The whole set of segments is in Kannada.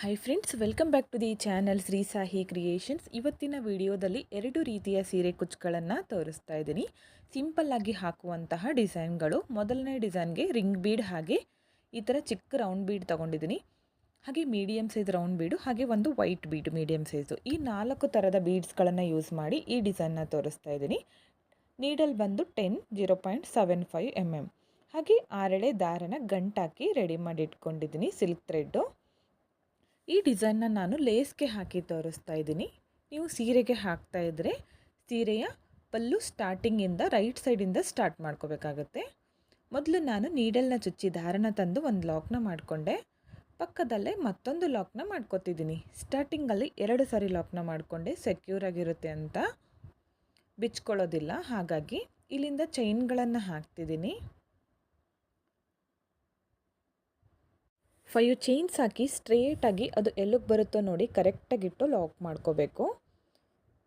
Hi friends welcome back to the channel Shri Sahi creations ಇವತ್ತಿನ ವಿಡಿಯೋದಲ್ಲಿ ಎರಡು ರೀತಿಯ ಸೀರೆ ಕುಚ್ಚುಗಳನ್ನು ತೋರಿಸ್ತಾ ಇದ್ದೀನಿ. ಸಿಂಪಲ್ ಆಗಿ ಹಾಕುವಂತಹ ಡಿಸೈನ್ಗಳು. ಮೊದಲನೇ ಡಿಸೈನ್ಗೆ ರಿಂಗ್ ಬೀಡ್ ಹಾಗೆ ಈ ಥರ ಚಿಕ್ಕ ರೌಂಡ್ ಬೀಡ್ ತೊಗೊಂಡಿದ್ದೀನಿ. ಹಾಗೆ ಮೀಡಿಯಮ್ ಸೈಜ್ ರೌಂಡ್ ಬೀಡು, ಹಾಗೆ ಒಂದು ವೈಟ್ ಬೀಡು ಮೀಡಿಯಮ್ ಸೈಜು ಈ ನಾಲ್ಕು ಥರದ ಬೀಡ್ಸ್ಗಳನ್ನು ಯೂಸ್ ಮಾಡಿ ಈ ಡಿಸೈನ್ನ ತೋರಿಸ್ತಾ ಇದ್ದೀನಿ. ನೀಡಲ್ ಬಂದು ten zero point seven five M M ಹಾಗೆ ಆರಳೆ ದಾರನ ಗಂಟಾಕಿ ರೆಡಿ ಮಾಡಿ ಇಟ್ಕೊಂಡಿದ್ದೀನಿ ಸಿಲ್ಕ್ ಥ್ರೆಡ್ಡು ಈ ಡಿಸೈನ್ನ ನಾನು ಲೇಸ್ಗೆ ಹಾಕಿ ತೋರಿಸ್ತಾ ಇದ್ದೀನಿ. ನೀವು ಸೀರೆಗೆ ಹಾಕ್ತಾ ಇದ್ದರೆ ಸೀರೆಯ ಪಲ್ಲು ಸ್ಟಾರ್ಟಿಂಗಿಂದ ರೈಟ್ ಸೈಡಿಂದ ಸ್ಟಾರ್ಟ್ ಮಾಡ್ಕೋಬೇಕಾಗತ್ತೆ. ಮೊದಲು ನಾನು ನೀಡಲ್ನ ಚುಚ್ಚಿ ದಾರನ ತಂದು ಒಂದು ಲಾಕ್ನ ಮಾಡಿಕೊಂಡೆ. ಪಕ್ಕದಲ್ಲೇ ಮತ್ತೊಂದು ಲಾಕ್ನ ಮಾಡ್ಕೊತಿದ್ದೀನಿ. ಸ್ಟಾರ್ಟಿಂಗಲ್ಲಿ ಎರಡು ಸಾರಿ ಲಾಕ್ನ ಮಾಡಿಕೊಂಡೆ. ಸೆಕ್ಯೂರ್ ಆಗಿರುತ್ತೆ ಅಂತ. ಬಿಚ್ಕೊಳ್ಳೋದಿಲ್ಲ. ಹಾಗಾಗಿ ಇಲ್ಲಿಂದ ಚೈನ್ಗಳನ್ನು ಹಾಕ್ತಿದ್ದೀನಿ. ಫೈವ್ ಚೈನ್ಸ್ ಹಾಕಿ ಸ್ಟ್ರೇಟಾಗಿ ಅದು ಎಲ್ಲಿಗೆ ಬರುತ್ತೋ ನೋಡಿ ಕರೆಕ್ಟಾಗಿಟ್ಟು ಲಾಕ್ ಮಾಡ್ಕೋಬೇಕು.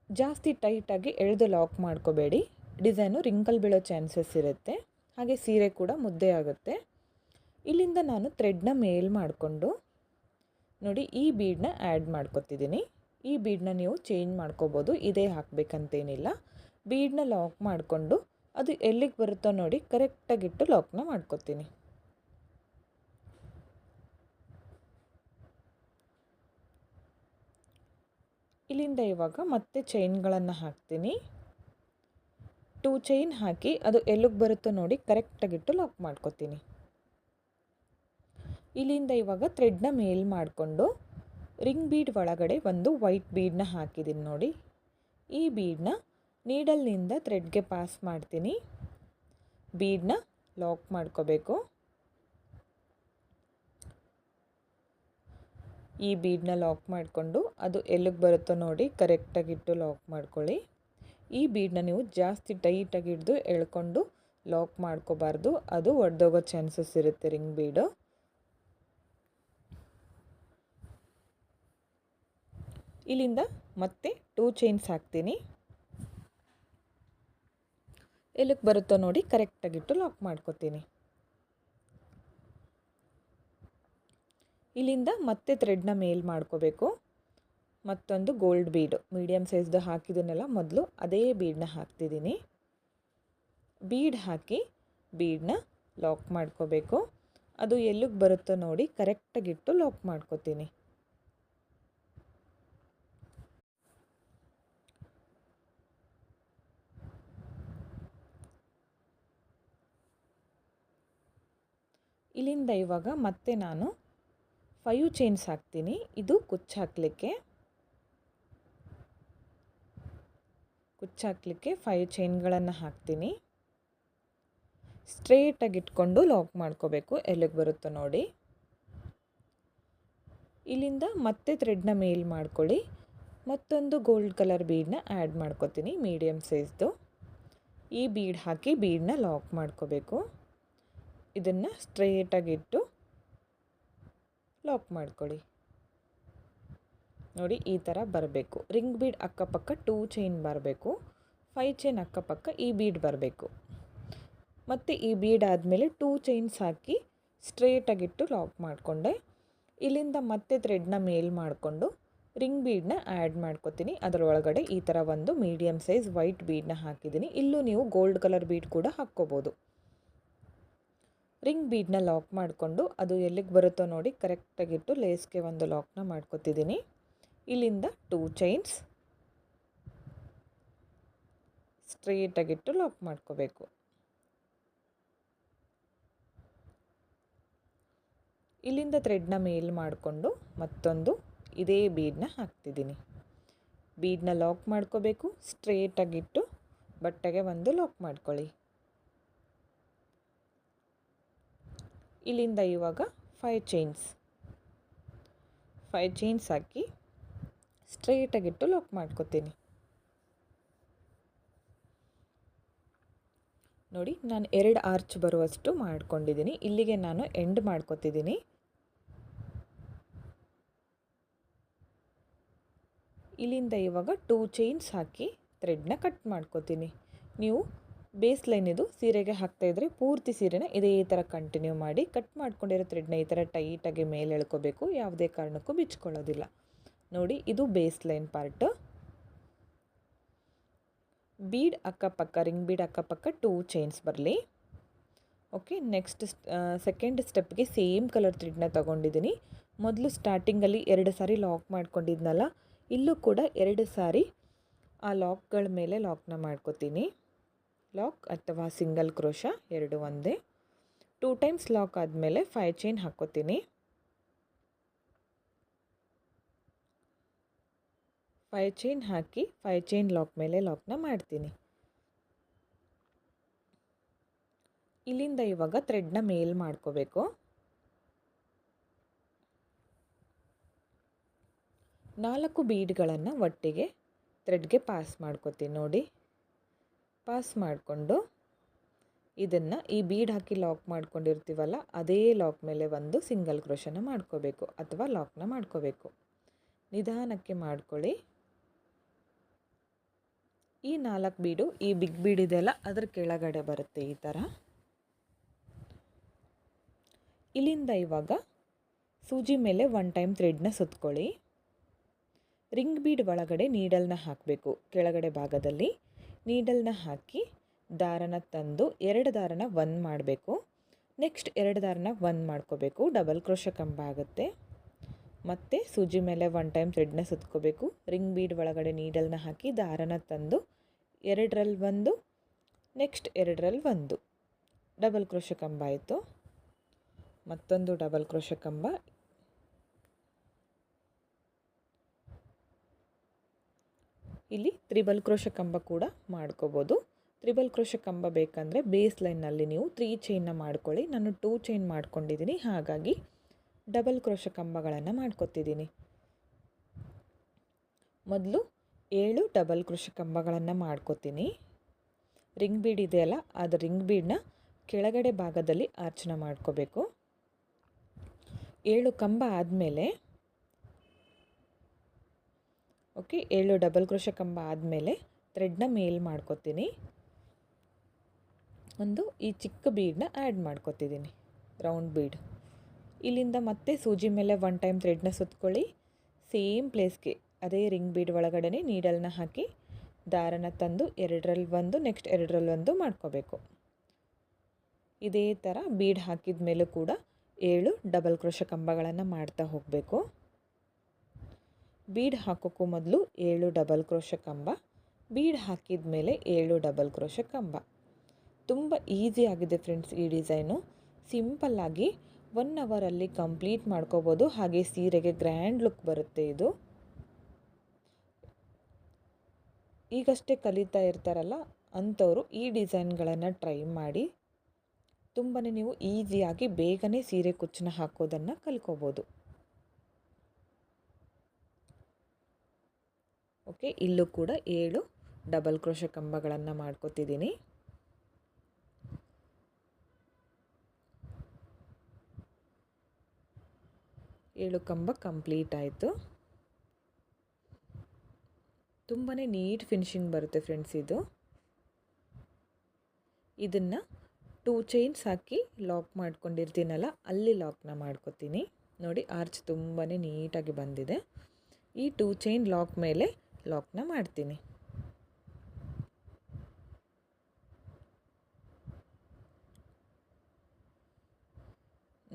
ಜಾಸ್ತಿ ಟೈಟಾಗಿ ಎಳೆದು ಲಾಕ್ ಮಾಡ್ಕೋಬೇಡಿ. ಡಿಸೈನು ರಿಂಕಲ್ ಬೀಳೋ ಚಾನ್ಸಸ್ ಇರುತ್ತೆ. ಹಾಗೆ ಸೀರೆ ಕೂಡ ಮುದ್ದೆ ಆಗುತ್ತೆ. ಇಲ್ಲಿಂದ ನಾನು ಥ್ರೆಡ್ನ ಮೇಲ್ ಮಾಡಿಕೊಂಡು ನೋಡಿ ಈ ಬೀಡನ್ನ ಆ್ಯಡ್ ಮಾಡ್ಕೋತಿದ್ದೀನಿ. ಈ ಬೀಡನ್ನ ನೀವು ಚೇಂಜ್ ಮಾಡ್ಕೋಬೋದು. ಇದೇ ಹಾಕಬೇಕಂತೇನಿಲ್ಲ. ಬೀಡನ್ನ ಲಾಕ್ ಮಾಡಿಕೊಂಡು ಅದು ಎಲ್ಲಿಗೆ ಬರುತ್ತೋ ನೋಡಿ ಕರೆಕ್ಟಾಗಿಟ್ಟು ಲಾಕ್ನ ಮಾಡ್ಕೊತೀನಿ. ಇಲ್ಲಿಂದ ಇವಾಗ ಮತ್ತೆ ಚೈನ್ಗಳನ್ನು ಹಾಕ್ತೀನಿ. ಟೂ ಚೈನ್ ಹಾಕಿ ಅದು ಎಲ್ಲಿಗೆ ಬರುತ್ತೋ ನೋಡಿ ಕರೆಕ್ಟಾಗಿಟ್ಟು ಲಾಕ್ ಮಾಡ್ಕೊತೀನಿ. ಇಲ್ಲಿಂದ ಇವಾಗ ಥ್ರೆಡ್ನ ಮೇಲ್ ಮಾಡಿಕೊಂಡು ರಿಂಗ್ ಬೀಡ್ ಒಳಗಡೆ ಒಂದು ವೈಟ್ ಬೀಡನ್ನ ಹಾಕಿದ್ದೀನಿ ನೋಡಿ. ಈ ಬೀಡನ್ನ ನೀಡಲ್ನಿಂದ ಥ್ರೆಡ್ಗೆ ಪಾಸ್ ಮಾಡ್ತೀನಿ. ಬೀಡನ್ನ ಲಾಕ್ ಮಾಡ್ಕೋಬೇಕು. ಈ ಬೀಡನ್ನ ಲಾಕ್ ಮಾಡಿಕೊಂಡು ಅದು ಎಲ್ಲಿಗೆ ಬರುತ್ತೋ ನೋಡಿ ಕರೆಕ್ಟಾಗಿಟ್ಟು ಲಾಕ್ ಮಾಡ್ಕೊಳ್ಳಿ. ಈ ಬೀಡನ್ನ ನೀವು ಜಾಸ್ತಿ ಟೈಟಾಗಿ ಹಿಡಿದು ಎಳ್ಕೊಂಡು ಲಾಕ್ ಮಾಡ್ಕೋಬಾರ್ದು. ಅದು ಒಡೆದೋಗೋ ಚಾನ್ಸಸ್ ಇರುತ್ತೆ ರಿಂಗ್ ಬೀಡು. ಇಲ್ಲಿಂದ ಮತ್ತೆ ಟೂ ಚೈನ್ಸ್ ಹಾಕ್ತೀನಿ. ಎಲ್ಲಿಗೆ ಬರುತ್ತೋ ನೋಡಿ ಕರೆಕ್ಟಾಗಿಟ್ಟು ಲಾಕ್ ಮಾಡ್ಕೋತೀನಿ. ಇಲ್ಲಿಂದ ಮತ್ತೆ ಥ್ರೆಡ್ನ ಮೇಲ್ ಮಾಡ್ಕೋಬೇಕು. ಮತ್ತೊಂದು ಗೋಲ್ಡ್ ಬೀಡು ಮೀಡಿಯಮ್ ಸೈಜ್ದು ಹಾಕಿದ್ದನ್ನೆಲ್ಲ ಮೊದಲು ಅದೇ ಬೀಡನ್ನ ಹಾಕ್ತಿದ್ದೀನಿ. ಬೀಡ್ ಹಾಕಿ ಬೀಡನ್ನ ಲಾಕ್ ಮಾಡ್ಕೋಬೇಕು. ಅದು ಎಲ್ಲಿಗೆ ಬರುತ್ತೋ ನೋಡಿ ಕರೆಕ್ಟಾಗಿಟ್ಟು ಲಾಕ್ ಮಾಡ್ಕೋತೀನಿ. ಇಲ್ಲಿಂದ ಇವಾಗ ಮತ್ತೆ ನಾನು ಫೈವ್ ಚೈನ್ಸ್ ಹಾಕ್ತೀನಿ. ಇದು ಕುಚ್ಚು ಹಾಕಲಿಕ್ಕೆ. ಕುಚ್ಚು ಹಾಕಲಿಕ್ಕೆ ಫೈವ್ ಚೈನ್ಗಳನ್ನು ಹಾಕ್ತೀನಿ. ಸ್ಟ್ರೇಟಾಗಿ ಇಟ್ಕೊಂಡು ಲಾಕ್ ಮಾಡ್ಕೋಬೇಕು. ಎಲ್ಲಿಗೆ ಬರುತ್ತೋ ನೋಡಿ. ಇಲ್ಲಿಂದ ಮತ್ತೆ ಥ್ರೆಡ್ನ ಮೇಲ್ ಮಾಡ್ಕೊಳ್ಳಿ. ಮತ್ತೊಂದು ಗೋಲ್ಡ್ ಕಲರ್ ಬೀಡನ್ನ ಆ್ಯಡ್ ಮಾಡ್ಕೋತೀನಿ ಮೀಡಿಯಮ್ ಸೈಜ್ದು ಈ ಬೀಡ್ ಹಾಕಿ ಬೀಡನ್ನ ಲಾಕ್ ಮಾಡ್ಕೋಬೇಕು. ಇದನ್ನು ಸ್ಟ್ರೇಟಾಗಿಟ್ಟು ಲಾಕ್ ಮಾಡ್ಕೊಳ್ಳಿ. ನೋಡಿ, ಈ ಥರ ಬರಬೇಕು. ರಿಂಗ್ ಬೀಡ್ ಅಕ್ಕಪಕ್ಕ ಟೂ ಚೈನ್ ಬರಬೇಕು. ಫೈವ್ ಚೈನ್ ಅಕ್ಕಪಕ್ಕ ಈ ಬೀಡ್ ಬರಬೇಕು. ಮತ್ತು ಈ ಬೀಡ್ ಆದಮೇಲೆ ಟೂ ಚೈನ್ಸ್ ಹಾಕಿ ಸ್ಟ್ರೇಟಾಗಿಟ್ಟು ಲಾಕ್ ಮಾಡಿಕೊಂಡೆ. ಇಲ್ಲಿಂದ ಮತ್ತೆ ಥ್ರೆಡ್ನ ಮೇಲ್ ಮಾಡಿಕೊಂಡು ರಿಂಗ್ ಬೀಡನ್ನ ಆ್ಯಡ್ ಮಾಡ್ಕೊತೀನಿ. ಅದರೊಳಗಡೆ ಈ ಥರ ಒಂದು ಮೀಡಿಯಮ್ ಸೈಜ್ ವೈಟ್ ಬೀಡನ್ನ ಹಾಕಿದ್ದೀನಿ. ಇಲ್ಲೂ ನೀವು ಗೋಲ್ಡ್ ಕಲರ್ ಬೀಡ್ ಕೂಡ ಹಾಕ್ಕೋಬೋದು. ರಿಂಗ್ ಬೀಡನ್ನ ಲಾಕ್ ಮಾಡಿಕೊಂಡು ಅದು ಎಲ್ಲಿಗೆ ಬರುತ್ತೋ ನೋಡಿ ಕರೆಕ್ಟಾಗಿಟ್ಟು ಲೇಸ್ಗೆ ಒಂದು ಲಾಕ್ನ ಮಾಡ್ಕೊತಿದ್ದೀನಿ. ಇಲ್ಲಿಂದ ಟೂ ಚೈನ್ಸ್ ಸ್ಟ್ರೇಟಾಗಿಟ್ಟು ಲಾಕ್ ಮಾಡ್ಕೋಬೇಕು. ಇಲ್ಲಿಂದ ಥ್ರೆಡ್ನ ಮೇಲ್ ಮಾಡಿಕೊಂಡು ಮತ್ತೊಂದು ಇದೇ ಬೀಡನ್ನ ಹಾಕ್ತಿದ್ದೀನಿ. ಬೀಡನ್ನ ಲಾಕ್ ಮಾಡ್ಕೋಬೇಕು, ಸ್ಟ್ರೇಟಾಗಿಟ್ಟು ಬಟ್ಟೆಗೆ ಒಂದು ಲಾಕ್ ಮಾಡ್ಕೊಳ್ಳಿ. ಇಲ್ಲಿಂದ ಇವಾಗ ಫೈವ್ ಚೈನ್ಸ್ ಫೈವ್ ಚೈನ್ಸ್ ಹಾಕಿ ಸ್ಟ್ರೈಟಾಗಿಟ್ಟು ಲಾಕ್ ಮಾಡ್ಕೊತೀನಿ. ನೋಡಿ, ನಾನು ಎರಡು ಆರ್ಚ್ ಬರುವಷ್ಟು ಮಾಡ್ಕೊಂಡಿದ್ದೀನಿ ಇಲ್ಲಿಗೆ ನಾನು ಎಂಡ್ ಮಾಡ್ಕೊತಿದ್ದೀನಿ ಇಲ್ಲಿಂದ ಇವಾಗ ಟೂ ಚೈನ್ಸ್ ಹಾಕಿ ಥ್ರೆಡ್ನ ಕಟ್ ಮಾಡ್ಕೊತೀನಿ. ನೀವು ಬೇಸ್ ಲೈನ್ ಇದು, ಸೀರೆಗೆ ಹಾಕ್ತಾ ಇದ್ರೆ ಪೂರ್ತಿ ಸೀರೆನ ಇದೇ ಥರ ಕಂಟಿನ್ಯೂ ಮಾಡಿ ಕಟ್ ಮಾಡ್ಕೊಂಡಿರೋ ಥ್ರೆಡ್ನ ಈ ಥರ ಟೈಟಾಗಿ ಮೇಲೆ ಎಳ್ಕೋಬೇಕು, ಯಾವುದೇ ಕಾರಣಕ್ಕೂ ಬಿಚ್ಕೊಳ್ಳೋದಿಲ್ಲ. ನೋಡಿ, ಇದು ಬೇಸ್ ಲೈನ್ ಪಾರ್ಟ್ ಬೀಡ್ ಅಕ್ಕಪಕ್ಕ, ರಿಂಗ್ ಬೀಡ್ ಅಕ್ಕಪಕ್ಕ ಟೂ ಚೈನ್ಸ್ ಬರಲಿ. ಓಕೆ ನೆಕ್ಸ್ಟ್ ಸೆಕೆಂಡ್ ಸ್ಟೆಪ್ಗೆ ಸೇಮ್ ಕಲರ್ ಥ್ರೆಡ್ನ ತೊಗೊಂಡಿದ್ದೀನಿ. ಮೊದಲು ಸ್ಟಾರ್ಟಿಂಗಲ್ಲಿ ಎರಡು ಸಾರಿ ಲಾಕ್ ಮಾಡ್ಕೊಂಡಿದ್ನಲ್ಲ, ಇಲ್ಲೂ ಕೂಡ ಎರಡು ಸಾರಿ ಆ ಲಾಕ್ಗಳ ಮೇಲೆ ಲಾಕ್ನ ಮಾಡ್ಕೋತೀನಿ. ಲಾಕ್ ಅಥವಾ ಸಿಂಗಲ್ ಕ್ರೋಶ ಎರಡು ಒಂದೇ. ಟೂ ಟೈಮ್ಸ್ ಲಾಕ್ ಆದಮೇಲೆ ಫೈ ಚೈನ್ ಹಾಕೋತೀನಿ. ಫೈ ಚೈನ್ ಹಾಕಿ ಫೈ ಚೈನ್ ಲಾಕ್ ಮೇಲೆ ಲಾಕ್ನ ಮಾಡ್ತೀನಿ. ಇಲ್ಲಿಂದ ಇವಾಗ ಥ್ರೆಡ್ನ ಮೇಲ್ ಮಾಡ್ಕೋಬೇಕು. ನಾಲ್ಕು ಬೀಡ್ಗಳನ್ನು ಒಟ್ಟಿಗೆ ಥ್ರೆಡ್ಗೆ ಪಾಸ್ ಮಾಡ್ಕೋತೀನಿ ನೋಡಿ. ಪಾಸ್ ಮಾಡಿಕೊಂಡು ಇದನ್ನು ಈ ಬೀಡ್ ಹಾಕಿ ಲಾಕ್ ಮಾಡ್ಕೊಂಡಿರ್ತೀವಲ್ಲ, ಅದೇ ಲಾಕ್ ಮೇಲೆ ಒಂದು ಸಿಂಗಲ್ ಕ್ರೋಶನ ಮಾಡ್ಕೋಬೇಕು ಅಥವಾ ಲಾಕ್ನ ಮಾಡ್ಕೋಬೇಕು. ನಿಧಾನಕ್ಕೆ ಮಾಡ್ಕೊಳ್ಳಿ. ಈ ನಾಲ್ಕು ಬೀಡು ಈ ಬಿಗ್ ಬೀಡ್ ಇದೆಯಲ್ಲ ಅದ್ರ ಕೆಳಗಡೆ ಬರುತ್ತೆ ಈ ಥರ ಇಲ್ಲಿಂದ ಇವಾಗ ಸೂಜಿ ಮೇಲೆ ಒನ್ ಟೈಮ್ ಥ್ರೆಡ್ನ ಸುತ್ಕೊಳ್ಳಿ. ರಿಂಗ್ ಬೀಡ್ ಒಳಗಡೆ ನೀಡಲ್ನ ಹಾಕಬೇಕು, ಕೆಳಗಡೆ ಭಾಗದಲ್ಲಿ. ನೀಡಲ್ನ ಹಾಕಿ ದಾರನ ತಂದು ಎರಡು ದಾರನ ಒನ್ ಮಾಡಬೇಕು. ನೆಕ್ಸ್ಟ್ ಎರಡು ದಾರನ ಒನ್ ಮಾಡ್ಕೋಬೇಕು. ಡಬಲ್ ಕ್ರೋಶ ಕಂಬ ಆಗುತ್ತೆ. ಮತ್ತು ಸೂಜಿ ಮೇಲೆ ಒನ್ ಟೈಮ್ ಥ್ರೆಡ್ನ ಸುತ್ಕೋಬೇಕು. ರಿಂಗ್ ಬೀಡ್ ಒಳಗಡೆ ನೀಡಲ್ನ ಹಾಕಿ ದಾರನ ತಂದು ಎರಡರಲ್ಲಿ ಒಂದು ನೆಕ್ಸ್ಟ್ ಎರಡರಲ್ಲಿ ಒಂದು. ಡಬಲ್ ಕ್ರೋಶ ಕಂಬ ಆಯಿತು. ಮತ್ತೊಂದು ಡಬಲ್ ಕ್ರೋಶ ಕಂಬ ಇಲ್ಲಿ ತ್ರಿಬಲ್ ಕ್ರೋಶ ಕಂಬ ಕೂಡ ಮಾಡ್ಕೋಬೋದು. ತ್ರಿಬಲ್ ಕ್ರೋಶ ಕಂಬ ಬೇಕಂದರೆ ಬೇಸ್ ಲೈನ್ನಲ್ಲಿ ನೀವು ತ್ರೀ ಚೈನ್ನ ಮಾಡ್ಕೊಳ್ಳಿ. ನಾನು ಟೂ ಚೈನ್ ಮಾಡ್ಕೊಂಡಿದ್ದೀನಿ ಹಾಗಾಗಿ ಡಬಲ್ ಕ್ರೋಶ ಕಂಬಗಳನ್ನು ಮಾಡ್ಕೊತಿದ್ದೀನಿ ಮೊದಲು ಏಳು ಡಬಲ್ ಕ್ರೋಶ ಕಂಬಗಳನ್ನು ಮಾಡ್ಕೋತೀನಿ. ರಿಂಗ್ ಬೀಡ್ ಇದೆಯಲ್ಲ ಅದು ರಿಂಗ್ ಬೀಡನ್ನ ಕೆಳಗಡೆ ಭಾಗದಲ್ಲಿ ಆರ್ಚನೆ ಮಾಡ್ಕೋಬೇಕು. ಏಳು ಕಂಬ ಆದಮೇಲೆ ಓಕೆ, ಏಳು ಡಬಲ್ ಕ್ರೋಶ ಕಂಬ ಆದಮೇಲೆ ಥ್ರೆಡ್ನ ಮೇಲ್ ಮಾಡ್ಕೊತೀನಿ. ಒಂದು, ಈ ಚಿಕ್ಕ ಬೀಡನ್ನ ಆ್ಯಡ್ ಮಾಡ್ಕೋತಿದ್ದೀನಿ ರೌಂಡ್ ಬೀಡ್ ಇಲ್ಲಿಂದ ಮತ್ತೆ ಸೂಜಿ ಮೇಲೆ ಒನ್ ಟೈಮ್ ಥ್ರೆಡ್ನ ಸುತ್ಕೊಳ್ಳಿ. ಸೇಮ್ ಪ್ಲೇಸ್ಗೆ ಅದೇ ರಿಂಗ್ ಬೀಡ್ ಒಳಗಡೆ ನೀಡಲ್ನ ಹಾಕಿ ದಾರನ ತಂದು ಎರಡರಲ್ಲಿ ಒಂದು ನೆಕ್ಸ್ಟ್ ಎರಡರಲ್ಲಿ ಒಂದು ಮಾಡ್ಕೋಬೇಕು. ಇದೇ ಥರ ಬೀಡ್ ಹಾಕಿದ ಮೇಲೂ ಕೂಡ ಏಳು ಡಬಲ್ ಕ್ರೋಶ ಕಂಬಗಳನ್ನು ಮಾಡ್ತಾ ಹೋಗಬೇಕು. ಬೀಡ್ ಹಾಕೋಕ್ಕೂ ಮೊದಲು ಏಳು ಡಬಲ್ ಕ್ರೋಶ ಕಂಬ, ಬೀಡ್ ಹಾಕಿದ ಮೇಲೆ ಏಳು ಡಬಲ್ ಕ್ರೋಶ ಕಂಬ. ತುಂಬ ಈಸಿ ಆಗಿದೆ ಫ್ರೆಂಡ್ಸ್ ಈ ಡಿಸೈನು. ಸಿಂಪಲ್ಲಾಗಿ ಒನ್ ಅವರಲ್ಲಿ ಕಂಪ್ಲೀಟ್ ಮಾಡ್ಕೋಬೋದು. ಹಾಗೆ ಸೀರೆಗೆ ಗ್ರ್ಯಾಂಡ್ ಲುಕ್ ಬರುತ್ತೆ ಇದು. ಈಗಷ್ಟೇ ಕಲಿತಾ ಇರ್ತಾರಲ್ಲ ಅಂಥವರು ಈ ಡಿಸೈನ್ಗಳನ್ನು ಟ್ರೈ ಮಾಡಿ. ತುಂಬಾ ನೀವು ಈಸಿಯಾಗಿ ಬೇಗನೆ ಸೀರೆ ಕುಚ್ಚನ್ನ ಹಾಕೋದನ್ನು ಕಲ್ಕೋಬೋದು. ಓಕೆ, ಇಲ್ಲೂ ಕೂಡ ಏಳು ಡಬಲ್ ಕ್ರೋಶ ಕಂಬಗಳನ್ನು ಮಾಡ್ಕೋತಿದ್ದೀನಿ. ಏಳು ಕಂಬ ಕಂಪ್ಲೀಟ್ ಆಯಿತು. ತುಂಬಾ ನೀಟ್ ಫಿನಿಶಿಂಗ್ ಬರುತ್ತೆ ಫ್ರೆಂಡ್ಸ್ ಇದು. ಇದನ್ನು ಟೂ ಚೈನ್ಸ್ ಹಾಕಿ ಲಾಕ್ ಮಾಡ್ಕೊಂಡಿರ್ತೀನಲ್ಲ, ಅಲ್ಲಿ ಲಾಕ್ನ ಮಾಡ್ಕೊತೀನಿ. ನೋಡಿ ಆರ್ಚ್ ತುಂಬಾ ನೀಟಾಗಿ ಬಂದಿದೆ. ಈ ಟೂ ಚೈನ್ ಲಾಕ್ ಮೇಲೆ ಲಾಕ್ನ ಮಾಡ್ತೀನಿ.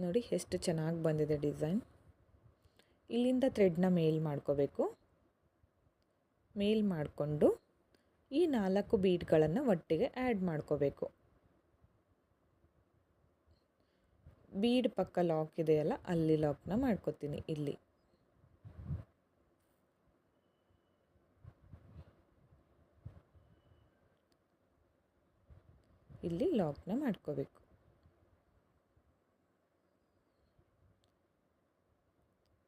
ನೋಡಿ ಎಷ್ಟು ಚೆನ್ನಾಗಿ ಬಂದಿದೆ ಡಿಸೈನ್. ಇಲ್ಲಿಂದ ಥ್ರೆಡ್ನ ಮೇಲ್ ಮಾಡ್ಕೋಬೇಕು. ಮೇಲ್ ಮಾಡಿಕೊಂಡು ಈ ನಾಲ್ಕು ಬೀಡ್ಗಳನ್ನು ಒಟ್ಟಿಗೆ ಆ್ಯಡ್ ಮಾಡ್ಕೋಬೇಕು. ಬೀಡ್ ಪಕ್ಕ ಲಾಕ್ ಇದೆಯಲ್ಲ, ಅಲ್ಲಿ ಲಾಕ್ನ ಮಾಡ್ಕೋತೀನಿ ಇಲ್ಲಿ ಇಲ್ಲಿ ಲಾಕ್ನ ಮಾಡ್ಕೋಬೇಕು.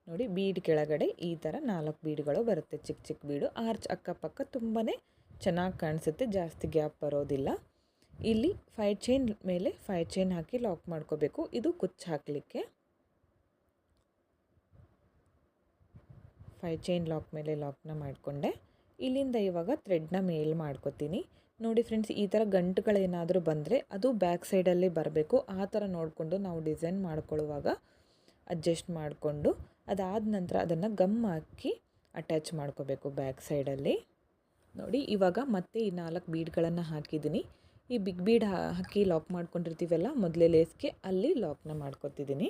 ನೋಡಿ ಬೀಡ್ ಕೆಳಗಡೆ ಈ ಥರ ನಾಲ್ಕು ಬೀಡ್ಗಳು ಬರುತ್ತೆ. ಚಿಕ್ಕ ಚಿಕ್ಕ ಬೀಡು. ಆರ್ಚ್ ಅಕ್ಕಪಕ್ಕ ತುಂಬಾ ಚೆನ್ನಾಗಿ ಕಾಣಿಸುತ್ತೆ. ಜಾಸ್ತಿ ಗ್ಯಾಪ್ ಬರೋದಿಲ್ಲ. ಇಲ್ಲಿ ಫೈ ಚೈನ್ ಮೇಲೆ ಫೈ ಚೈನ್ ಹಾಕಿ ಲಾಕ್ ಮಾಡ್ಕೋಬೇಕು. ಇದು ಕುಚ್ಚು ಹಾಕಲಿಕ್ಕೆ. ಫೈ ಚೈನ್ ಲಾಕ್ ಮೇಲೆ ಲಾಕ್ನ ಮಾಡಿಕೊಂಡೆ. ಇಲ್ಲಿಂದ ಇವಾಗ ಥ್ರೆಡ್ನ ಮೇಲ್ ಮಾಡ್ಕೋತೀನಿ. ನೋಡಿ ಫ್ರೆಂಡ್ಸ್ ಈ ಥರ ಗಂಟುಗಳೇನಾದರೂ ಬಂದರೆ ಅದು ಬ್ಯಾಕ್ ಸೈಡಲ್ಲಿ ಬರಬೇಕು. ಆ ಥರ ನೋಡಿಕೊಂಡು ನಾವು ಡಿಸೈನ್ ಮಾಡ್ಕೊಳ್ಳುವಾಗ ಅಡ್ಜಸ್ಟ್ ಮಾಡಿಕೊಂಡು ಅದಾದ ನಂತರ ಅದನ್ನು ಗಮ್ ಹಾಕಿ ಅಟ್ಯಾಚ್ ಮಾಡ್ಕೋಬೇಕು ಬ್ಯಾಕ್ ಸೈಡಲ್ಲಿ ನೋಡಿ, ಇವಾಗ ಮತ್ತೆ ಈ ನಾಲ್ಕು ಬೀಡ್ಗಳನ್ನು ಹಾಕಿದ್ದೀನಿ. ಈ ಬಿಗ್ ಬೀಡ್ ಹಾಕಿ ಲಾಕ್ ಮಾಡ್ಕೊಂಡಿರ್ತೀವಲ್ಲ, ಮೊದಲೇ ಲೇಸ್ಗೆ ಅಲ್ಲಿ ಲಾಕ್ನ ಮಾಡ್ಕೊತಿದ್ದೀನಿ.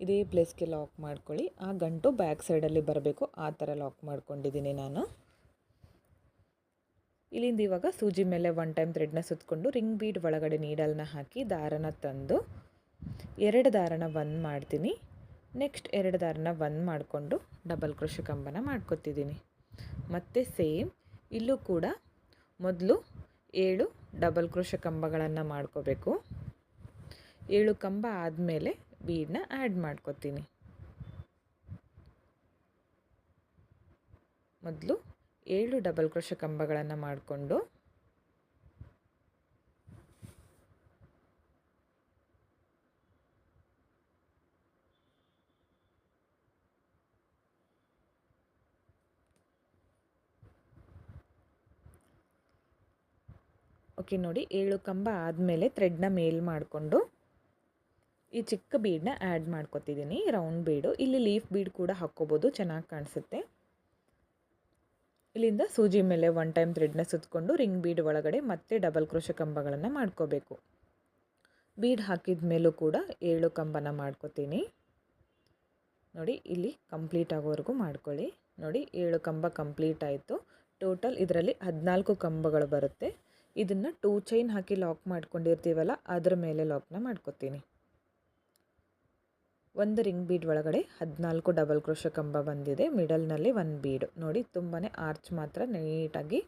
ಇದೇ ಪ್ಲೇಸ್ಗೆ ಲಾಕ್ ಮಾಡ್ಕೊಳ್ಳಿ. ಆ ಗಂಟು ಬ್ಯಾಕ್ ಸೈಡಲ್ಲಿ ಬರಬೇಕು. ಆ ಥರ ಲಾಕ್ ಮಾಡ್ಕೊಂಡಿದ್ದೀನಿ ನಾನು. ಇಲ್ಲಿಂದ ಇವಾಗ ಸೂಜಿ ಮೇಲೆ ಒನ್ ಟೈಮ್ ಥ್ರೆಡ್ನ ಸುತ್ತಕೊಂಡು ರಿಂಗ್ ಬೀಡ್ ಒಳಗಡೆ ನೀಡಲ್ನ ಹಾಕಿ ದಾರನ ತಂದು ಎರಡು ದಾರನ ಬಂದ್ ಮಾಡ್ತೀನಿ. ನೆಕ್ಸ್ಟ್ ಎರಡು ದಾರನ ಬಂದ್ ಮಾಡಿಕೊಂಡು ಡಬಲ್ ಕೃಷಿ ಕಂಬನ ಮಾಡ್ಕೊತಿದ್ದೀನಿ. ಮತ್ತು ಸೇಮ್ ಇಲ್ಲೂ ಕೂಡ ಮೊದಲು ಏಳು ಡಬಲ್ ಕೃಷಿ ಕಂಬಗಳನ್ನು ಮಾಡ್ಕೋಬೇಕು. ಏಳು ಕಂಬ ಆದಮೇಲೆ ಬೀಡನ್ನ ಆ್ಯಡ್ ಮಾಡ್ಕೊತೀನಿ. ಮೊದಲು ಏಳು ಡಬಲ್ ಕ್ರೋಶ ಕಂಬಗಳನ್ನು ಮಾಡಿಕೊಂಡು ಓಕೆ, ನೋಡಿ, ಏಳು ಕಂಬ ಆದಮೇಲೆ ಥ್ರೆಡ್ನ ಮೇಲ್ ಮಾಡಿಕೊಂಡು ಈ ಚಿಕ್ಕ ಬೀಡನ್ನ ಆ್ಯಡ್ ಮಾಡ್ಕೋತಿದ್ದೀನಿ ರೌಂಡ್ ಬೀಡು ಇಲ್ಲಿ ಲೀಫ್ ಬೀಡ್ ಕೂಡ ಹಾಕ್ಕೋಬೋದು, ಚೆನ್ನಾಗಿ ಕಾಣಿಸುತ್ತೆ. ಇಲ್ಲಿಂದ ಸೂಜಿ ಮೇಲೆ ಒನ್ ಟೈಮ್ ಥ್ರೆಡ್ನ ಸುತ್ತಕೊಂಡು ರಿಂಗ್ ಬೀಡ್ ಒಳಗಡೆ ಮತ್ತೆ ಡಬಲ್ ಕ್ರೋಶ ಕಂಬಗಳನ್ನು ಮಾಡ್ಕೋಬೇಕು. ಬೀಡ್ ಹಾಕಿದ ಮೇಲೂ ಕೂಡ ಏಳು ಕಂಬನ ಮಾಡ್ಕೋತೀನಿ. ನೋಡಿ, ಇಲ್ಲಿ ಕಂಪ್ಲೀಟ್ ಆಗೋವರೆಗೂ ಮಾಡ್ಕೊಳ್ಳಿ. ನೋಡಿ, ಏಳು ಕಂಬ ಕಂಪ್ಲೀಟ್ ಆಯಿತು. ಟೋಟಲ್ ಇದರಲ್ಲಿ ಹದಿನಾಲ್ಕು ಕಂಬಗಳು ಬರುತ್ತೆ. ಇದನ್ನು ಟೂ ಚೈನ್ ಹಾಕಿ ಲಾಕ್ ಮಾಡ್ಕೊಂಡಿರ್ತೀವಲ್ಲ, ಅದರ ಮೇಲೆ ಲಾಕ್ನ ಮಾಡ್ಕೊತೀನಿ. ಒಂದು ರಿಂಗ್ ಬೀಡ್ ಒಳಗಡೆ ಹದಿನಾಲ್ಕು ಡಬಲ್ ಕ್ರೋಶ ಕಂಬ ಬಂದಿದೆ. ಮಿಡಲ್ನಲ್ಲಿ ಒಂದು ಬೀಡು. ನೋಡಿ ತುಂಬಾ ಆರ್ಚ್ ಮಾತ್ರ ನೀಟಾಗಿ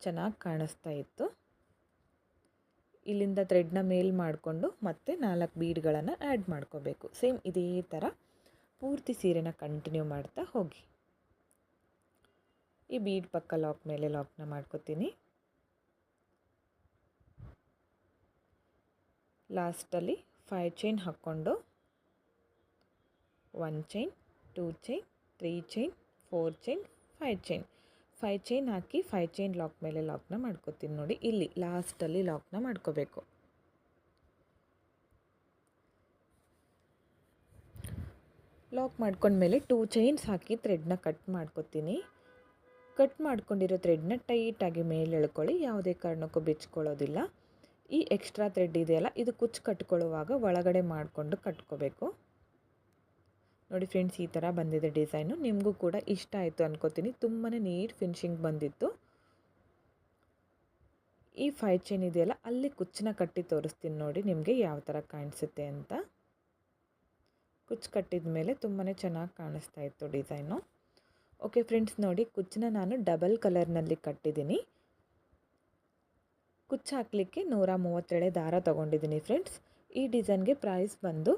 ಚೆನ್ನಾಗಿ ಕಾಣಿಸ್ತಾ ಇತ್ತು. ಇಲ್ಲಿಂದ ಥ್ರೆಡ್ನ ಮೇಲ್ ಮಾಡಿಕೊಂಡು ಮತ್ತೆ ನಾಲ್ಕು ಬೀಡ್ಗಳನ್ನು ಆ್ಯಡ್ ಮಾಡ್ಕೋಬೇಕು. ಸೇಮ್ ಇದೇ ಥರ ಪೂರ್ತಿ ಸೀರೆನ ಕಂಟಿನ್ಯೂ ಮಾಡ್ತಾ ಹೋಗಿ. ಈ ಬೀಡ್ ಪಕ್ಕ ಲಾಕ್ ಮೇಲೆ ಲಾಕ್ನ ಮಾಡ್ಕೋತೀನಿ. ಲಾಸ್ಟಲ್ಲಿ ಫೈವ್ ಚೈನ್ ಹಾಕ್ಕೊಂಡು one chain, two chain, three chain, four chain, five chain. Five chain ಹಾಕಿ ಫೈವ್ ಚೈನ್ ಲಾಕ್ ಮೇಲೆ ಲಾಕ್ನ ಮಾಡ್ಕೋತೀನಿ ನೋಡಿ. ಇಲ್ಲಿ ಲಾಸ್ಟಲ್ಲಿ ಲಾಕ್ನ ಮಾಡ್ಕೋಬೇಕು. ಲಾಕ್ ಮಾಡ್ಕೊಂಡ್ಮೇಲೆ ಟೂ ಚೈನ್ಸ್ ಹಾಕಿ ಥ್ರೆಡ್ನ ಕಟ್ ಮಾಡ್ಕೊತೀನಿ. ಕಟ್ ಮಾಡ್ಕೊಂಡಿರೋ ಥ್ರೆಡ್ನ ಟೈಟಾಗಿ ಮೇಲೆ ಎಳ್ಕೊಳ್ಳಿ. ಯಾವುದೇ ಕಾರಣಕ್ಕೂ ಬಿಚ್ಕೊಳ್ಳೋದಿಲ್ಲ. ಈ ಎಕ್ಸ್ಟ್ರಾ ಥ್ರೆಡ್ ಇದೆಯಲ್ಲ, ಇದು ಕುಚ್ಚು ಕಟ್ಕೊಳ್ಳುವಾಗ ಒಳಗಡೆ ಮಾಡಿಕೊಂಡು ಕಟ್ಕೋಬೇಕು. ನೋಡಿ ಫ್ರೆಂಡ್ಸ್, ಈ ಥರ ಬಂದಿದೆ ಡಿಸೈನು. ನಿಮಗೂ ಕೂಡ ಇಷ್ಟ ಆಯಿತು ಅನ್ಕೋತೀನಿ. ತುಂಬಾ ನೀಟ್ ಫಿನಿಶಿಂಗ್ ಬಂದಿತ್ತು. ಈ ಫೈ ಚೈನ್ ಇದೆಯಲ್ಲ, ಅಲ್ಲಿ ಕುಚ್ಚನ್ನ ಕಟ್ಟಿ ತೋರಿಸ್ತೀನಿ ನೋಡಿ ನಿಮಗೆ ಯಾವ ಥರ ಕಾಣಿಸುತ್ತೆ ಅಂತ. ಕುಚ್ಚು ಕಟ್ಟಿದ ಮೇಲೆ ತುಂಬಾ ಚೆನ್ನಾಗಿ ಕಾಣಿಸ್ತಾ ಇತ್ತು ಡಿಸೈನು. ಓಕೆ ಫ್ರೆಂಡ್ಸ್, ನೋಡಿ ಕುಚ್ಚನ್ನ ನಾನು ಡಬಲ್ ಕಲರ್ನಲ್ಲಿ ಕಟ್ಟಿದ್ದೀನಿ. ಕುಚ್ಚು ಹಾಕಲಿಕ್ಕೆ ನೂರ ಮೂವತ್ತೇಳೆ ದಾರ ತೊಗೊಂಡಿದ್ದೀನಿ ಫ್ರೆಂಡ್ಸ್. ಈ ಡಿಸೈನ್ಗೆ ಪ್ರೈಸ್ ಬಂದು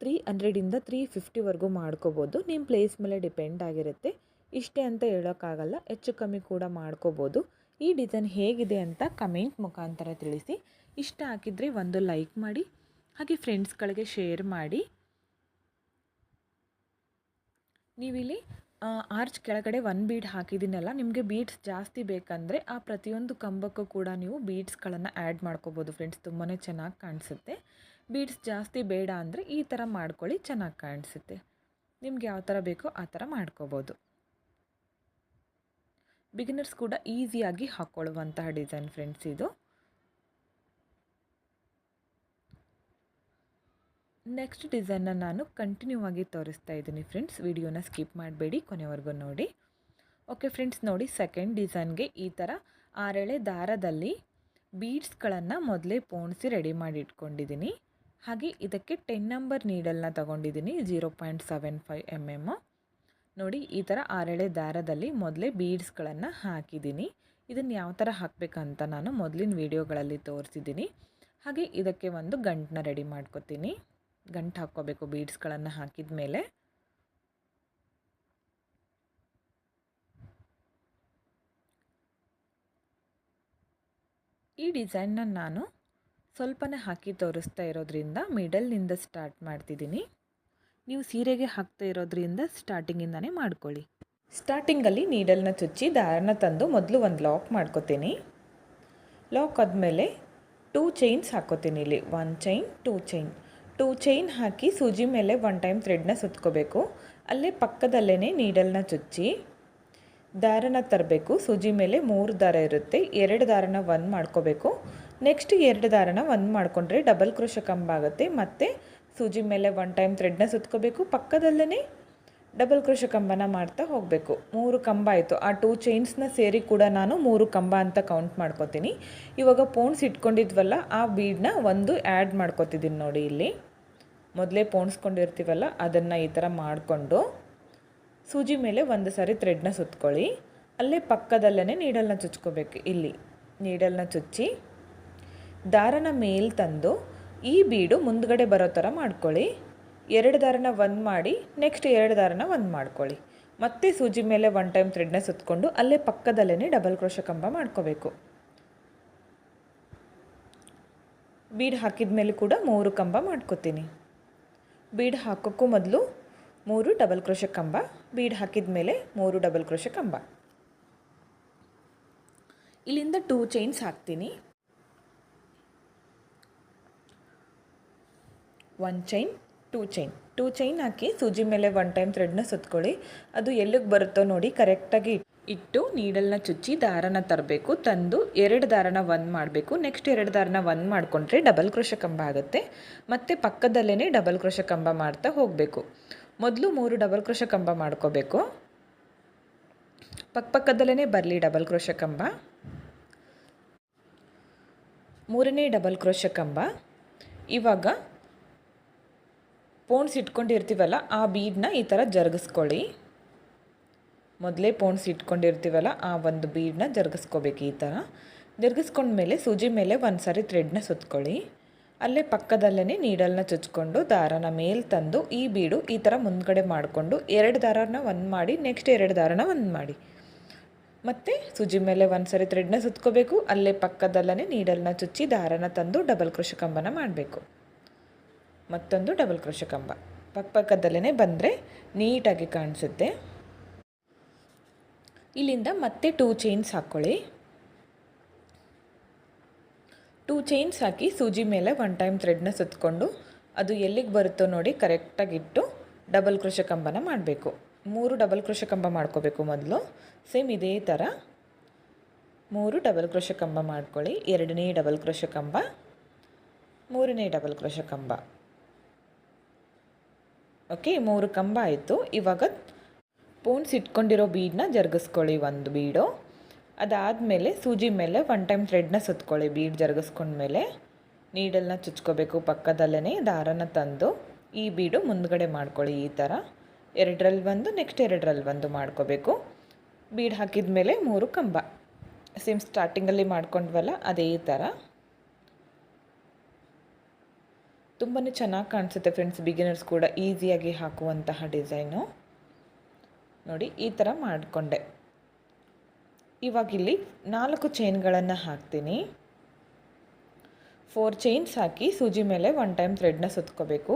ತ್ರೀ ಹಂಡ್ರೆಡಿಂದ ತ್ರೀ ಫಿಫ್ಟಿವರೆಗೂ ಮಾಡ್ಕೋಬೋದು. ನಿಮ್ಮ ಪ್ಲೇಸ್ ಮೇಲೆ ಡಿಪೆಂಡ್ ಆಗಿರುತ್ತೆ. ಇಷ್ಟೇ ಅಂತ ಹೇಳೋಕ್ಕಾಗಲ್ಲ. ಹೆಚ್ಚು ಕಮ್ಮಿ ಕೂಡ ಮಾಡ್ಕೋಬೋದು. ಈ ಡಿಸೈನ್ ಹೇಗಿದೆ ಅಂತ ಕಮೆಂಟ್ ಮುಖಾಂತರ ತಿಳಿಸಿ. ಇಷ್ಟ ಹಾಕಿದರೆ ಒಂದು ಲೈಕ್ ಮಾಡಿ, ಹಾಗೆ ಫ್ರೆಂಡ್ಸ್ಗಳಿಗೆ ಶೇರ್ ಮಾಡಿ. ನೀವಿಲ್ಲಿ ಆರ್ಚ್ ಕೆಳಗಡೆ ಒನ್ ಬೀಡ್ ಹಾಕಿದ್ದೀನಲ್ಲ, ನಿಮಗೆ ಬೀಡ್ಸ್ ಜಾಸ್ತಿ ಬೇಕಂದರೆ ಆ ಪ್ರತಿಯೊಂದು ಕಂಬಕ್ಕೂ ಕೂಡ ನೀವು ಬೀಡ್ಸ್ಗಳನ್ನು ಆ್ಯಡ್ ಮಾಡ್ಕೋಬೋದು ಫ್ರೆಂಡ್ಸ್ ತುಂಬಾ ಚೆನ್ನಾಗಿ ಕಾಣಿಸುತ್ತೆ. ಬೀಡ್ಸ್ ಜಾಸ್ತಿ ಬೇಡ ಅಂದರೆ ಈ ಥರ ಮಾಡ್ಕೊಳ್ಳಿ, ಚೆನ್ನಾಗಿ ಕಾಣಿಸುತ್ತೆ. ನಿಮ್ಗೆ ಯಾವ ಥರ ಬೇಕೋ ಆ ಥರ ಮಾಡ್ಕೋಬೋದು. ಬಿಗಿನರ್ಸ್ ಕೂಡ ಈಸಿಯಾಗಿ ಹಾಕ್ಕೊಳ್ಳುವಂತಹ ಡಿಸೈನ್ ಫ್ರೆಂಡ್ಸ್ ಇದು. ನೆಕ್ಸ್ಟ್ ಡಿಸೈನ್ನ ನಾನು ಕಂಟಿನ್ಯೂ ಆಗಿ ತೋರಿಸ್ತಾ ಇದ್ದೀನಿ ಫ್ರೆಂಡ್ಸ್ ವಿಡಿಯೋನ ಸ್ಕಿಪ್ ಮಾಡಬೇಡಿ, ಕೊನೆವರೆಗೂ ನೋಡಿ. ಓಕೆ ಫ್ರೆಂಡ್ಸ್ ನೋಡಿ ಸೆಕೆಂಡ್ ಡಿಸೈನ್ಗೆ ಈ ಥರ ಆರೆಳೆ ದಾರದಲ್ಲಿ ಬೀಡ್ಸ್ಗಳನ್ನು ಮೊದಲೇ ಪೋಣಿಸಿ ರೆಡಿ ಮಾಡಿ ಇಟ್ಕೊಂಡಿದ್ದೀನಿ ಹಾಗೆ ಇದಕ್ಕೆ ಟೆನ್ ನಂಬರ್ ನೀಡಲ್ನ ತಗೊಂಡಿದ್ದೀನಿ zero point seven five M M ನೋಡಿ, ಈ ಥರ ಆರೆಳೆ ದಾರದಲ್ಲಿ ಮೊದಲೇ ಬೀಡ್ಸ್ಗಳನ್ನು ಹಾಕಿದ್ದೀನಿ. ಇದನ್ನು ಯಾವ ಥರ ಹಾಕಬೇಕಂತ ನಾನು ಮೊದಲಿನ ವೀಡಿಯೋಗಳಲ್ಲಿ ತೋರಿಸಿದ್ದೀನಿ. ಹಾಗೆ ಇದಕ್ಕೆ ಒಂದು ಗಂಟನ್ನ ರೆಡಿ ಮಾಡ್ಕೊತೀನಿ. ಗಂಟು ಹಾಕ್ಕೋಬೇಕು ಬೀಡ್ಸ್ಗಳನ್ನು ಹಾಕಿದ ಮೇಲೆ ಈ ಡಿಸೈನ್ನ ನಾನು ಸ್ವಲ್ಪನೇ ಹಾಕಿ ತೋರಿಸ್ತಾ ಇರೋದ್ರಿಂದ ಮಿಡಲ್ನಿಂದ ಸ್ಟಾರ್ಟ್ ಮಾಡ್ತಿದ್ದೀನಿ. ನೀವು ಸೀರೆಗೆ ಹಾಕ್ತಾ ಇರೋದ್ರಿಂದ ಸ್ಟಾರ್ಟಿಂಗಿಂದನೇ ಮಾಡ್ಕೊಳ್ಳಿ. ಸ್ಟಾರ್ಟಿಂಗಲ್ಲಿ ನೀಡಲ್ನ ಚುಚ್ಚಿ ದಾರನ ತಂದು ಮೊದಲು ಒಂದು ಲಾಕ್ ಮಾಡ್ಕೋತೀನಿ. ಲಾಕ್ ಆದಮೇಲೆ ಟೂ ಚೈನ್ಸ್ ಹಾಕೋತೀನಿ ಇಲ್ಲಿ. One chain, two chain. Two chain ಹಾಕಿ ಸೂಜಿ ಮೇಲೆ ಒನ್ ಟೈಮ್ ಥ್ರೆಡ್ನ ಸುತ್ಕೋಬೇಕು. ಅಲ್ಲೇ ಪಕ್ಕದಲ್ಲೇ ನೀಡಲ್ನ ಚುಚ್ಚಿ ದಾರನ ತರಬೇಕು. ಸೂಜಿ ಮೇಲೆ ಮೂರು ದಾರ ಇರುತ್ತೆ. ಎರಡು ದಾರನ ಒಂದು ಮಾಡ್ಕೋಬೇಕು. ನೆಕ್ಸ್ಟ್ ಎರಡು ದಾರನ ಒಂದು ಮಾಡಿಕೊಂಡ್ರೆ ಡಬಲ್ ಕ್ರೋಶ ಕಂಬ ಆಗುತ್ತೆ. ಮತ್ತು ಸೂಜಿ ಮೇಲೆ ಒನ್ ಟೈಮ್ ಥ್ರೆಡ್ನ ಸುತ್ಕೋಬೇಕು. ಪಕ್ಕದಲ್ಲೇ ಡಬಲ್ ಕ್ರೋಶ ಕಂಬನ ಮಾಡ್ತಾ ಹೋಗಬೇಕು. ಮೂರು ಕಂಬ ಆಯಿತು. ಆ ಟೂ ಚೈನ್ಸ್ನ ಸೇರಿ ಕೂಡ ನಾನು ಮೂರು ಕಂಬ ಅಂತ ಕೌಂಟ್ ಮಾಡ್ಕೋತೀನಿ. ಇವಾಗ ಪೋಣ್ಸ್ ಇಟ್ಕೊಂಡಿದ್ವಲ್ಲ, ಆ ಬೀಡನ್ನ ಒಂದು ಆ್ಯಡ್ ಮಾಡ್ಕೋತಿದ್ದೀನಿ ನೋಡಿ ಇಲ್ಲಿ. ಮೊದಲೇ ಪೋಣಿಸ್ಕೊಂಡಿರ್ತೀವಲ್ಲ ಅದನ್ನು ಈ ಥರ ಮಾಡಿಕೊಂಡು ಸೂಜಿ ಮೇಲೆ ಒಂದು ಸಾರಿ ಥ್ರೆಡ್ನ ಸುತ್ಕೊಳ್ಳಿ. ಅಲ್ಲೇ ಪಕ್ಕದಲ್ಲೇ ನೀಡಲ್ನ ಚುಚ್ಕೋಬೇಕು. ಇಲ್ಲಿ ನೀಡಲ್ನ ಚುಚ್ಚಿ. ದಾರನ ಮೇಲ್ ತಂದು ಈ ಬೀಡು ಮುಂದ್ಗಡೆ ಬರೋ ಥರ ಮಾಡ್ಕೊಳ್ಳಿ. ಎರಡು ದಾರನ ಒಂದು ಮಾಡಿ ನೆಕ್ಸ್ಟ್ ಎರಡು ದಾರನ ಒಂದು ಮಾಡ್ಕೊಳ್ಳಿ. ಮತ್ತೆ ಸೂಜಿ ಮೇಲೆ ಒನ್ ಟೈಮ್ ಥ್ರೆಡ್ನ ಸುತ್ತಕೊಂಡು ಅಲ್ಲೇ ಪಕ್ಕದಲ್ಲೇ ಡಬಲ್ ಕ್ರೋಶ ಕಂಬ ಮಾಡ್ಕೋಬೇಕು. ಬೀಡ್ ಹಾಕಿದ ಮೇಲೆ ಕೂಡ ಮೂರು ಕಂಬ ಮಾಡ್ಕೋತೀನಿ. ಬೀಡ್ ಹಾಕೋಕ್ಕೂ ಮೊದಲು ಮೂರು ಡಬಲ್ ಕ್ರೋಶ ಕಂಬ, ಬೀಡ್ ಹಾಕಿದ ಮೇಲೆ ಮೂರು ಡಬಲ್ ಕ್ರೋಶ ಕಂಬ. ಇಲ್ಲಿಂದ ಟೂ ಚೈನ್ಸ್ ಹಾಕ್ತೀನಿ. One chain two chain two chain ಹಾಕಿ ಸೂಜಿ ಮೇಲೆ ಒನ್ ಟೈಮ್ ಥ್ರೆಡ್ನ ಸುತ್ಕೊಳ್ಳಿ. ಅದು ಎಲ್ಲಿಗೆ ಬರುತ್ತೋ ನೋಡಿ ಕರೆಕ್ಟಾಗಿ ಇಟ್ಟು ನೀಡಲ್ನ ಚುಚ್ಚಿ ದಾರನ ತರಬೇಕು. ತಂದು ಎರಡು ದಾರನ ಒನ್ ಮಾಡಬೇಕು. ನೆಕ್ಸ್ಟ್ ಎರಡು ದಾರನ ಒನ್ ಮಾಡಿಕೊಂಡ್ರೆ ಡಬಲ್ ಕ್ರೋಶ ಕಂಬ ಆಗುತ್ತೆ. ಮತ್ತು ಪಕ್ಕದಲ್ಲೇ ಡಬಲ್ ಕ್ರೋಶ ಕಂಬ ಮಾಡ್ತಾ ಹೋಗಬೇಕು. ಮೊದಲು ಮೂರು ಡಬಲ್ ಕ್ರೋಶ ಕಂಬ ಮಾಡ್ಕೋಬೇಕು. ಪಕ್ಕ ಪಕ್ಕದಲ್ಲೇ ಬರಲಿ ಡಬಲ್ ಕ್ರೋಶ ಕಂಬ. ಮೂರನೇ ಡಬಲ್ ಕ್ರೋಶ ಕಂಬ. ಇವಾಗ ಪೋಣ್ಸ್ ಇಟ್ಕೊಂಡಿರ್ತೀವಲ್ಲ, ಆ ಬೀಡನ್ನ ಈ ಥರ ಜರುಗಿಸ್ಕೊಳ್ಳಿ. ಮೊದಲೇ ಪೋಣ್ಸ್ ಇಟ್ಕೊಂಡಿರ್ತೀವಲ್ಲ, ಆ ಒಂದು ಬೀಡನ್ನ ಜರುಗಿಸ್ಕೋಬೇಕು ಈ ಥರ. ಜರುಗಿಸ್ಕೊಂಡ್ಮೇಲೆ ಸೂಜಿ ಮೇಲೆ ಒಂದು ಸಾರಿ ಥ್ರೆಡ್ನ ಸುತ್ಕೊಳ್ಳಿ. ಅಲ್ಲೇ ಪಕ್ಕದಲ್ಲೇ ನೀಡಲ್ನ ಚುಚ್ಕೊಂಡು, ದಾರನ ಮೇಲೆ ತಂದು, ಈ ಬೀಡು ಈ ಥರ ಮುಂದ್ಗಡೆ ಮಾಡಿಕೊಂಡು, ಎರಡು ದಾರನ ಒಂದು ಮಾಡಿ, ನೆಕ್ಸ್ಟ್ ಎರಡು ದಾರನ ಒಂದು ಮಾಡಿ. ಮತ್ತು ಸೂಜಿ ಮೇಲೆ ಒಂದು ಸರಿ ಥ್ರೆಡ್ನ ಸುತ್ಕೋಬೇಕು, ಅಲ್ಲೇ ಪಕ್ಕದಲ್ಲೇ ನೀಡಲ್ನ ಚುಚ್ಚಿ, ದಾರನ ತಂದು, ಡಬಲ್ ಕೃಷಿ ಕಂಬನ ಮಾಡಬೇಕು. ಮತ್ತೊಂದು ಡಬಲ್ ಕ್ರೋಶ ಕಂಬ. ಪಕ್ಕಪಕ್ಕದಲ್ಲೇ ಬಂದರೆ ನೀಟಾಗಿ ಕಾಣಿಸುತ್ತೆ. ಇಲ್ಲಿಂದ ಮತ್ತೆ ಟೂ ಚೈನ್ಸ್ ಹಾಕ್ಕೊಳ್ಳಿ ಟೂ ಚೈನ್ಸ್ ಹಾಕಿ ಸೂಜಿ ಮೇಲೆ ಒನ್ ಟೈಮ್ ಥ್ರೆಡ್ನ ಸುತ್ತಕೊಂಡು ಅದು ಎಲ್ಲಿಗೆ ಬರುತ್ತೋ ನೋಡಿ ಕರೆಕ್ಟಾಗಿ ಇಟ್ಟು ಡಬಲ್ ಕೃಷ ಕಂಬನ ಮಾಡಬೇಕು. ಮೂರು ಡಬಲ್ ಕೃಷ ಕಂಬ ಮಾಡ್ಕೋಬೇಕು ಮೊದಲು. ಸೇಮ್ ಇದೇ ಥರ ಮೂರು ಡಬಲ್ ಕೃಷ ಕಂಬ ಮಾಡ್ಕೊಳ್ಳಿ. ಎರಡನೇ ಡಬಲ್ ಕೃಷ ಕಂಬ. ಮೂರನೇ ಡಬಲ್ ಕೃಷ ಕಂಬ. ಓಕೆ, ಮೂರು ಕಂಬ ಆಯಿತು. ಇವಾಗ ಪೋನ್ಸ್ ಇಟ್ಕೊಂಡಿರೋ ಬೀಡನ್ನ ಜರುಗಿಸ್ಕೊಳ್ಳಿ ಒಂದು ಬೀಡು. ಅದಾದಮೇಲೆ ಸೂಜಿ ಮೇಲೆ ಒನ್ ಟೈಮ್ ಥ್ರೆಡ್ನ ಸುತ್ಕೊಳ್ಳಿ. ಬೀಡ್ ಜರುಗಿಸ್ಕೊಂಡ್ಮೇಲೆ ನೀಡಲ್ನ ಚುಚ್ಕೋಬೇಕು ಪಕ್ಕದಲ್ಲೇ ದಾರನ ತಂದು ಈ ಬೀಡು ಮುಂದಗಡೆ ಮಾಡ್ಕೊಳ್ಳಿ ಈ ಥರ. ಎರಡರಲ್ಲಿ ಒಂದು ನೆಕ್ಸ್ಟ್ ಎರಡರಲ್ಲಿ ಒಂದು ಮಾಡ್ಕೋಬೇಕು. ಬೀಡ್ ಹಾಕಿದ ಮೇಲೆ ಮೂರು ಕಂಬ. ಸೇಮ್ ಸ್ಟಾರ್ಟಿಂಗಲ್ಲಿ ಮಾಡ್ಕೊಂಡ್ವಲ್ಲ, ಅದೇ ಥರ. ತುಂಬಾ ಚೆನ್ನಾಗಿ ಕಾಣಿಸುತ್ತೆ ಫ್ರೆಂಡ್ಸ್ ಬಿಗಿನರ್ಸ್ ಕೂಡ ಈಸಿಯಾಗಿ ಹಾಕುವಂತಹ ಡಿಸೈನು ನೋಡಿ, ಈ ಥರ ಮಾಡಿಕೊಂಡೆ. ಇವಾಗಿಲ್ಲಿ ನಾಲ್ಕು ಚೈನ್ಗಳನ್ನು ಹಾಕ್ತೀನಿ. ಫೋರ್ ಚೈನ್ಸ್ ಹಾಕಿ ಸೂಜಿ ಮೇಲೆ ಒನ್ ಟೈಮ್ ಥ್ರೆಡ್ನ ಸುತ್ಕೋಬೇಕು.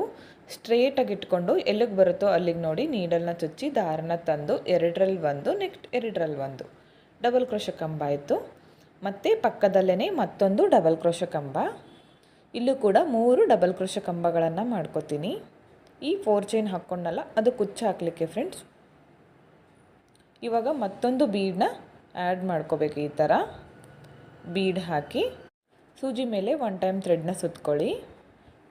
ಸ್ಟ್ರೇಟಾಗಿ ಇಟ್ಕೊಂಡು ಎಲ್ಲಿಗೆ ಬರುತ್ತೋ ಅಲ್ಲಿಗೆ ನೋಡಿ ನೀಡಲ್ನ ಚುಚ್ಚಿ ದಾರನ ತಂದು ಎರಡರಲ್ಲಿ ಒಂದು ನೆಕ್ಸ್ಟ್ ಎರಡರಲ್ಲಿ ಒಂದು. ಡಬಲ್ ಕ್ರೋಶ ಕಂಬ ಆಯಿತು. ಮತ್ತು ಪಕ್ಕದಲ್ಲೇ ಮತ್ತೊಂದು ಡಬಲ್ ಕ್ರೋಶ ಕಂಬ. ಇಲ್ಲೂ ಕೂಡ ಮೂರು ಡಬಲ್ ಕ್ರೋಶ ಕಂಬಗಳನ್ನು ಮಾಡ್ಕೋತೀನಿ. ಈ ಫೋರ್ ಚೈನ್ ಹಾಕ್ಕೊಂಡಲ್ಲ ಅದು ಕುಚ್ಚು ಹಾಕಲಿಕ್ಕೆ ಫ್ರೆಂಡ್ಸ್ ಇವಾಗ ಮತ್ತೊಂದು ಬೀಡನ್ನ ಆ್ಯಡ್ ಮಾಡ್ಕೋಬೇಕು ಈ ಥರ ಬೀಡ್ ಹಾಕಿ, ಸೂಜಿ ಮೇಲೆ ಒನ್ ಟೈಮ್ ಥ್ರೆಡ್ನ ಸುತ್ಕೊಳ್ಳಿ.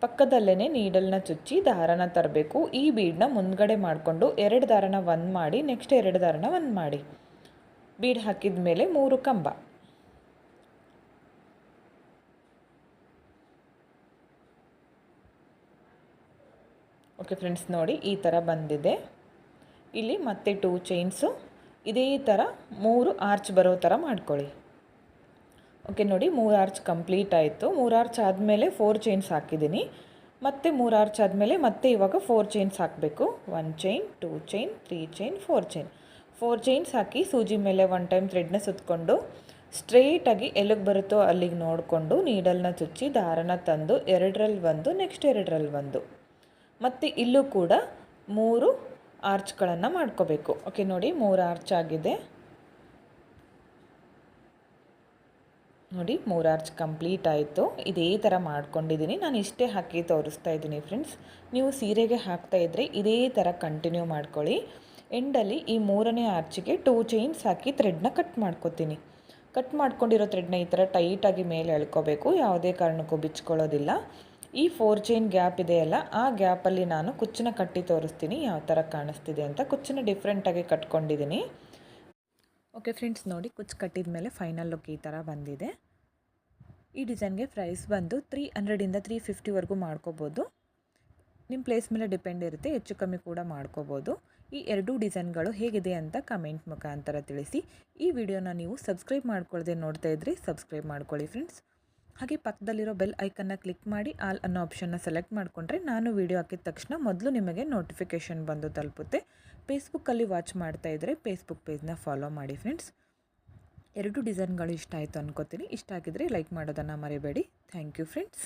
ಪಕ್ಕದಲ್ಲೇ ನೀಡಲ್ನ ಚುಚ್ಚಿ ದಾರನ ತರಬೇಕು. ಈ ಬೀಡನ್ನ ಮುಂದ್ಗಡೆ ಮಾಡಿಕೊಂಡು ಎರಡು ದಾರನ ಒಂದು ಮಾಡಿ ನೆಕ್ಸ್ಟ್ ಎರಡು ದಾರನ ಒಂದು ಮಾಡಿ. ಬೀಡ್ ಹಾಕಿದ ಮೇಲೆ ಮೂರು ಕಂಬ. ಓಕೆ ಫ್ರೆಂಡ್ಸ್, ನೋಡಿ ಈ ಥರ ಬಂದಿದೆ. ಇಲ್ಲಿ ಮತ್ತೆ ಟೂ ಚೈನ್ಸು ಇದೇ ಥರ ಮೂರು ಆರ್ಚ್ ಬರೋ ಥರ ಮಾಡ್ಕೊಳ್ಳಿ. ಓಕೆ, ನೋಡಿ ಮೂರು ಆರ್ಚ್ ಕಂಪ್ಲೀಟ್ ಆಯಿತು. ಮೂರು ಆರ್ಚ್ ಆದಮೇಲೆ ಫೋರ್ ಚೈನ್ಸ್ ಹಾಕಿದ್ದೀನಿ. ಮತ್ತೆ ಮೂರು ಆರ್ಚ್ ಆದಮೇಲೆ ಮತ್ತೆ ಇವಾಗ ಫೋರ್ ಚೈನ್ಸ್ ಹಾಕಬೇಕು. One chain two chain three chain four chain four chains ಹಾಕಿ ಸೂಜಿ ಮೇಲೆ ಒನ್ ಟೈಮ್ ಥ್ರೆಡ್ನ ಸುತ್ತಕೊಂಡು ಸ್ಟ್ರೇಟಾಗಿ ಎಲ್ಲಿಗೆ ಬರುತ್ತೋ ಅಲ್ಲಿಗೆ ನೋಡಿಕೊಂಡು ನೀಡಲ್ನ ಚುಚ್ಚಿ, ದಾರನ ತಂದು ಎರಡರಲ್ಲಿ ಒಂದು ನೆಕ್ಸ್ಟ್ ಎರಡರಲ್ಲಿ ಒಂದು. ಮತ್ತು ಇಲ್ಲೂ ಕೂಡ ಮೂರು ಆರ್ಚ್ಗಳನ್ನು ಮಾಡ್ಕೋಬೇಕು. ಓಕೆ ನೋಡಿ ಮೂರು ಆರ್ಚ್ ಆಗಿದೆ. ನೋಡಿ ಮೂರು ಆರ್ಚ್ ಕಂಪ್ಲೀಟ್ ಆಯಿತು. ಇದೇ ಥರ ಮಾಡ್ಕೊಂಡಿದ್ದೀನಿ. ನಾನು ಇಷ್ಟೇ ಹಾಕಿ ತೋರಿಸ್ತಾ ಇದ್ದೀನಿ ಫ್ರೆಂಡ್ಸ್. ನೀವು ಸೀರೆಗೆ ಹಾಕ್ತಾ ಇದ್ದರೆ ಇದೇ ಥರ ಕಂಟಿನ್ಯೂ ಮಾಡ್ಕೊಳ್ಳಿ. ಎಂಡಲ್ಲಿ ಈ ಮೂರನೇ ಆರ್ಚಿಗೆ ಟೂ ಚೈನ್ಸ್ ಹಾಕಿ ಥ್ರೆಡ್ನ ಕಟ್ ಮಾಡ್ಕೊತೀನಿ. ಕಟ್ ಮಾಡ್ಕೊಂಡಿರೋ ಥ್ರೆಡ್ನ ಈ ಥರ ಟೈಟಾಗಿ ಮೇಲೆ ಎಳ್ಕೋಬೇಕು. ಯಾವುದೇ ಕಾರಣಕ್ಕೂ ಬಿಚ್ಕೊಳ್ಳೋದಿಲ್ಲ. ಈ ಫೋರ್ ಚೈನ್ ಗ್ಯಾಪ್ ಇದೆಯಲ್ಲ, ಆ ಗ್ಯಾಪಲ್ಲಿ ನಾನು ಕುಚ್ಚನ್ನ ಕಟ್ಟಿ ತೋರಿಸ್ತೀನಿ, ಯಾವ ಥರ ಕಾಣಿಸ್ತಿದೆ ಅಂತ. ಕುಚ್ಚನ್ನ ಡಿಫ್ರೆಂಟಾಗಿ ಕಟ್ಕೊಂಡಿದ್ದೀನಿ. ಓಕೆ ಫ್ರೆಂಡ್ಸ್ ನೋಡಿ, ಕುಚ್ಚು ಕಟ್ಟಿದ ಮೇಲೆ ಫೈನಲ್ ಲುಕ್ ಈ ಥರ ಬಂದಿದೆ. ಈ ಡಿಸೈನ್ಗೆ ಪ್ರೈಸ್ ಬಂದು ತ್ರೀ ಹಂಡ್ರೆಡಿಂದ ತ್ರೀ ಫಿಫ್ಟಿವರೆಗೂ ಮಾಡ್ಕೋಬೋದು. ನಿಮ್ಮ ಪ್ಲೇಸ್ ಮೇಲೆ ಡಿಪೆಂಡ್ ಇರುತ್ತೆ, ಹೆಚ್ಚು ಕಮ್ಮಿ ಕೂಡ ಮಾಡ್ಕೋಬೋದು. ಈ ಎರಡೂ ಡಿಸೈನ್ಗಳು ಹೇಗಿದೆ ಅಂತ ಕಮೆಂಟ್ ಮುಖಾಂತರ ತಿಳಿಸಿ. ಈ ವಿಡಿಯೋನ ನೀವು ಸಬ್ಸ್ಕ್ರೈಬ್ ಮಾಡ್ಕೊಳ್ಳದೆ ನೋಡ್ತಾ ಇದ್ರಿ ಸಬ್ಸ್ಕ್ರೈಬ್ ಮಾಡ್ಕೊಳ್ಳಿ ಫ್ರೆಂಡ್ಸ್ ಹಾಗೆ ಪಕ್ಕದಲ್ಲಿರೋ ಬೆಲ್ ಐಕನ್ನ ಕ್ಲಿಕ್ ಮಾಡಿ ಆಲ್ ಅನ್ನೋ ಆಪ್ಷನ್ನ ಸೆಲೆಕ್ಟ್ ಮಾಡಿಕೊಂಡ್ರೆ ನಾನು ವಿಡಿಯೋ ಹಾಕಿದ ತಕ್ಷಣ ಮೊದಲು ನಿಮಗೆ ನೋಟಿಫಿಕೇಷನ್ ಬಂದು ತಲುಪುತ್ತೆ. ಫೇಸ್ಬುಕ್ಕಲ್ಲಿ ವಾಚ್ ಮಾಡ್ತಾ ಇದ್ದರೆ ಫೇಸ್ಬುಕ್ ಪೇಜ್ನ ಫಾಲೋ ಮಾಡಿ ಫ್ರೆಂಡ್ಸ್ ಎರಡು ಡಿಸೈನ್ಗಳು ಇಷ್ಟ ಆಯಿತು ಅನ್ಕೋತೀನಿ. ಇಷ್ಟ ಆಗಿದ್ರೆ ಲೈಕ್ ಮಾಡೋದನ್ನು ಮರಿಬೇಡಿ. Thank you friends